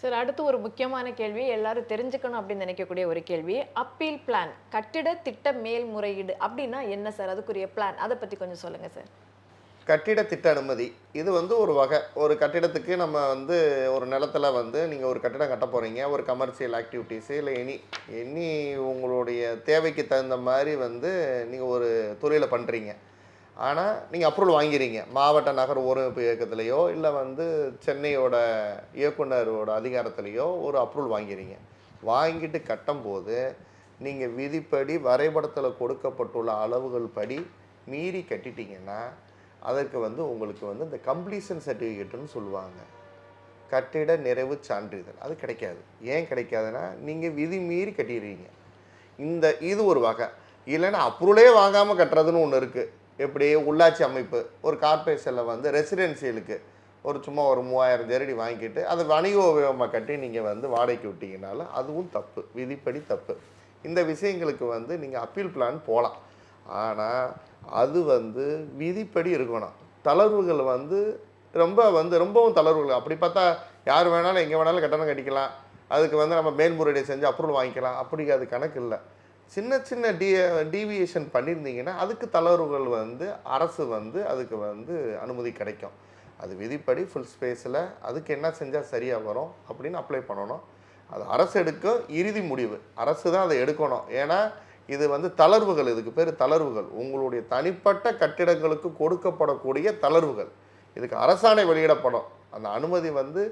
Sir அடுத்து ஒரு முக்கியமான கேள்வி. எல்லாரும் தெரிஞ்சுக்கணும் அப்படின்னு நினைக்கக்கூடிய ஒரு கேள்வி. அப்பீல் பிளான் கட்டிட திட்ட மேல்முறையீடு அப்படின்னா என்ன சார்? அதுக்குரிய பிளான். அதை பற்றி கொஞ்சம் சொல்லுங்கள் சார். கட்டிட திட்ட அனுமதி. இது வந்து ஒரு வகை. ஒரு கட்டிடத்துக்கு நம்ம வந்து ஒரு நிலத்துல வந்து நீங்கள் ஒரு கட்டிடம் கட்ட போகிறீங்க ஒரு கமர்ஷியல் ஆக்டிவிட்டீஸு இல்லை எனி எனி உங்களுடைய தேவைக்கு தகுந்த மாதிரி வந்து நீங்கள் ஒரு தொழிலை பண்ணுறீங்க ஆனால் நீங்கள் அப்ரூவல் வாங்கிறீங்க. மாவட்ட நகர் ஒருங்கிணைப்பு இயக்கத்திலையோ இல்லை வந்து சென்னையோட இயக்குனரோட அதிகாரத்திலேயோ ஒரு அப்ரூவல் வாங்கிறீங்க. வாங்கிட்டு கட்டும்போது நீங்கள் விதிப்படி வரைபடத்தில் கொடுக்கப்பட்டுள்ள அளவுகள் படி மீறி கட்டிட்டீங்கன்னா அதற்கு வந்து உங்களுக்கு வந்து இந்த கம்ப்ளீஷன் சர்டிஃபிகேட்டுன்னு சொல்லுவாங்க. கட்டிட நிறைவு சான்றிதழ். அது கிடைக்காது. ஏன் கிடைக்காதுன்னா நீங்கள் விதி மீறி கட்டிடுறீங்க. இந்த இது ஒரு வகை. இல்லைன்னா அப்ரூவலே வாங்காமல் கட்டுறதுன்னு ஒன்று இருக்குது எப்படி உள்ளாட்சி அமைப்பு ஒரு கார்ப்பரேஷனில் வந்து ரெசிடென்சியலுக்கு ஒரு சும்மா ஒரு மூவாயிரம் ஜெரடி வாங்கிட்டு அதை வணிக உபயோகமாக கட்டி நீங்கள் வந்து வாடகைக்கு விட்டீங்கனாலும் அதுவும் தப்பு விதிப்படி தப்பு. இந்த விஷயங்களுக்கு வந்து நீங்கள் அப்பீல் பிளான் போகலாம் ஆனால் அது வந்து விதிப்படி இருக்கணும். தளர்வுகள் வந்து ரொம்ப வந்து ரொம்பவும் தளர்வுகள். அப்படி பார்த்தா யார் வேணாலும் எங்கே வேணாலும் கட்டணம் கட்டிக்கலாம். அதுக்கு வந்து நம்ம மேல்முறையீடு செஞ்சு அப்ரூவல் வாங்கிக்கலாம். அப்படி அது கணக்கு இல்லை. சின்ன சின்ன டி டீவியேஷன் பண்ணியிருந்தீங்கன்னா அதுக்கு தளர்வுகள் வந்து அரசு வந்து அதுக்கு வந்து அனுமதி கிடைக்கும். அது விதிப்படி ஃபுல் ஸ்பேஸில் அதுக்கு என்ன செஞ்சால் சரியாக வரும் அப்படின்னு அப்ளை பண்ணணும். அது அரசு எடுக்கும் இறுதி முடிவு. அரசு தான் அதை எடுக்கணும். ஏன்னா இது வந்து தளர்வுகள். இதுக்கு பேர் தளர்வுகள். உங்களுடைய தனிப்பட்ட கட்டிடங்களுக்கு கொடுக்கப்படக்கூடிய தளர்வுகள். இதுக்கு அரசாணை வெளியிடப்படும். அந்த அனுமதி வந்து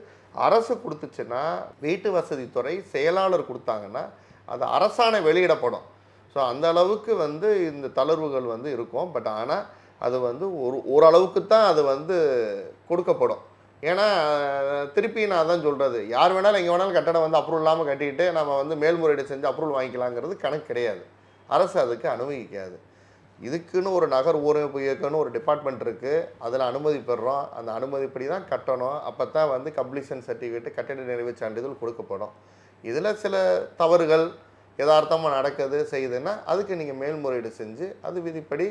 அரசு கொடுத்துச்சுன்னா வீட்டு வசதித்துறை செயலாளர் கொடுத்தாங்கன்னா அது அரசாணை வெளியிடப்படும். ஸோ அந்த அளவுக்கு வந்து இந்த தளர்வுகள் வந்து இருக்கும். பட் ஆனால் அது வந்து ஒரு ஓரளவுக்கு தான் அது வந்து கொடுக்கப்படும். ஏன்னா திருப்பி நான் தான் சொல்கிறது யார் வேணாலும் எங்கே வேணாலும் கட்டடம் வந்து அப்ரூவல் இல்லாமல் கட்டிக்கிட்டு நம்ம வந்து மேல்முறையீடு செஞ்சு அப்ரூவல் வாங்கிக்கலாங்கிறது கணக்கு கிடையாது. அரசு அதுக்கு அனுமதிக்காது. இதுக்குன்னு ஒரு நகர் ஊரமைப்பு இயக்கம்னு ஒரு டிபார்ட்மெண்ட் இருக்குது அதில் அனுமதி பெறுறோம் அந்த அனுமதிப்படி தான் கட்டணும். அப்போ தான் வந்து கம்ப்ளீஷன் சர்டிஃபிகேட்டு கட்டிட நிறைவு சான்றிதழ் கொடுக்கப்படும். இதில் சில தவறுகள் யதார்த்தமாக நடக்குது செய்யுதுன்னா அதுக்கு நீங்கள் மேல்முறையீடு செஞ்சு அது விதிப்படி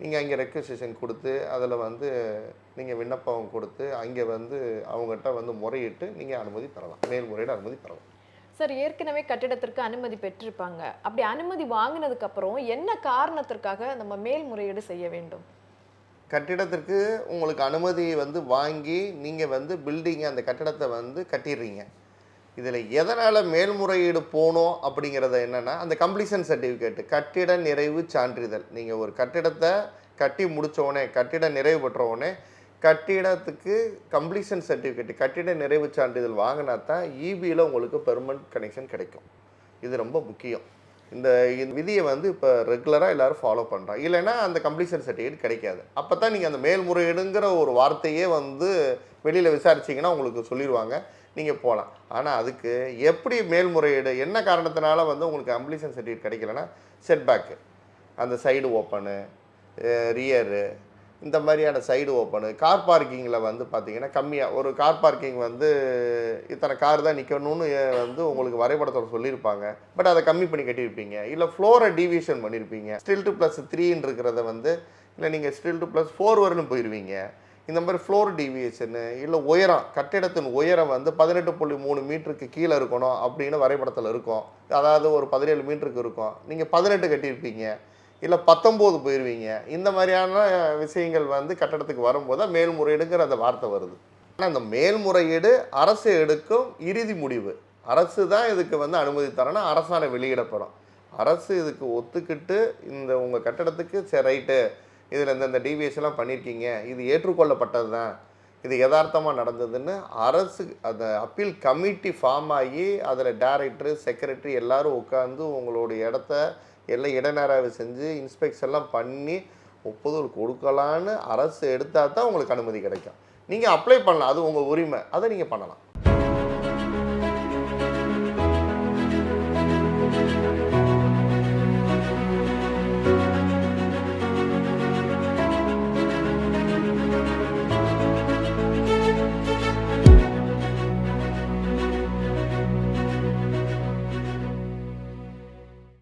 நீங்கள் அங்கே ரெக்வசிஷன் கொடுத்து அதில் வந்து நீங்கள் விண்ணப்பம் கொடுத்து அங்கே வந்து அவங்ககிட்ட வந்து முறையிட்டு நீங்கள் அனுமதி பெறலாம். மேல்முறையீடு அனுமதி பெறலாம். சார் ஏற்கனவே கட்டிடத்திற்கு அனுமதி பெற்றிருப்பாங்க. அப்படி அனுமதி வாங்கினதுக்கு அப்புறம் என்ன காரணத்திற்காக நம்ம மேல்முறையீடு செய்ய வேண்டும்? கட்டிடத்திற்கு உங்களுக்கு அனுமதி வந்து வாங்கி நீங்கள் வந்து பில்டிங் அந்த கட்டிடத்தை வந்து கட்டிடுறீங்க. இதில் எதனால் மேல்முறையீடு போகணும் அப்படிங்கிறத என்னென்னா அந்த கம்ப்ளீஷன் சர்டிஃபிகேட் கட்டிட நிறைவு சான்றிதழ். நீங்கள் ஒரு கட்டிடத்தை கட்டி முடிச்ச கட்டிட நிறைவு பெற்றவுடனே கட்டிடத்துக்கு கம்ப்ளீஷன் சர்டிஃபிகேட் கட்டிட நிறைவு சான்றிதழ் வாங்கினா தான் இபியில் உங்களுக்கு பெர்மனன்ட் கனெக்ஷன் கிடைக்கும். இது ரொம்ப முக்கியம். இந்த விதியை வந்து இப்போ ரெகுலராக எல்லாரும் ஃபாலோ பண்ணுறாங்க இல்லைன்னா அந்த கம்ப்ளீஷன் சர்டிஃபிகேட் கிடைக்காது. அப்போ தான் நீங்கள் அந்த மேல்முறையீடுங்கிற ஒரு வார்த்தையே வந்து வெளியில் விசாரிச்சிங்கன்னா உங்களுக்கு சொல்லிடுவாங்க நீங்கள் போகலாம் ஆனால் அதுக்கு எப்படி மேல்முறையீடு என்ன காரணத்தினால வந்து உங்களுக்கு கம்ப்ளீஷன் சர்டிஃபிகேட் கிடைக்கலன்னா செட்பேக்கு அந்த சைடு ஓப்பனு ரியரு இந்த மாதிரியான சைடு ஓப்பனு கார் பார்க்கிங்கில் வந்து பார்த்தீங்கன்னா கம்மியாக ஒரு கார் பார்க்கிங் வந்து இத்தனை கார் தான் நிற்கணும்னு வந்து உங்களுக்கு வரைபடத்தில் சொல்லியிருப்பாங்க. பட் அதை கம்மி பண்ணி கட்டியிருப்பீங்க. இல்லை ஃப்ளோரை டிவிஷன் பண்ணியிருப்பீங்க. ஸ்டில் ப்ளஸ் த்ரீன்னு இருக்கிறத வந்து இல்லை நீங்கள் ஸ்டில் டு ப்ளஸ் ஃபோர் வரலும் போயிடுவீங்க இந்த மாதிரி ஃப்ளோர் டிவியேஷனு இல்லை உயரம் கட்டிடத்தின் உயரம் வந்து பதினெட்டு புள்ளி மூணு மீட்டருக்கு கீழே இருக்கணும் அப்படின்னு வரைபடத்தில் இருக்கும். அதாவது ஒரு பதினேழு மீட்டருக்கு இருக்கும். நீங்கள் பதினெட்டு கட்டியிருப்பீங்க. இல்லை பத்தொம்போது போயிடுவீங்க இந்த மாதிரியான விஷயங்கள் வந்து கட்டடத்துக்கு வரும்போது தான் மேல்முறையீடுங்கிற அந்த வார்த்தை வருது. ஆனால் அந்த மேல்முறையீடு அரசு எடுக்கும் இறுதி முடிவு. அரசு தான் இதுக்கு வந்து அனுமதி தரணும். அரசாணை வெளியிடப்படும். அரசு இதுக்கு ஒத்துக்கிட்டு இந்த உங்கள் கட்டடத்துக்கு சரி ரைட்டு. இதில் இந்த டிவிஎஸ்லாம் பண்ணியிருக்கீங்க இது ஏற்றுக்கொள்ளப்பட்டது தான். இது யதார்த்தமாக நடந்ததுன்னு அரசு அந்த அப்பீல் கமிட்டி ஃபார்ம் ஆகி அதில் டைரக்டரு செக்ரட்டரி எல்லாரும் உட்காந்து உங்களுடைய இடத்த எல்லாம் இடநேராவை செஞ்சு இன்ஸ்பெக்ஷன்லாம் பண்ணி ஒப்புதல் கொடுக்கலான்னு அரசு எடுத்தால் தான் உங்களுக்கு அனுமதி கிடைக்கும். நீங்கள் அப்ளை பண்ணலாம். அது உங்கள் உரிமை. அதை நீங்கள் பண்ணலாம்.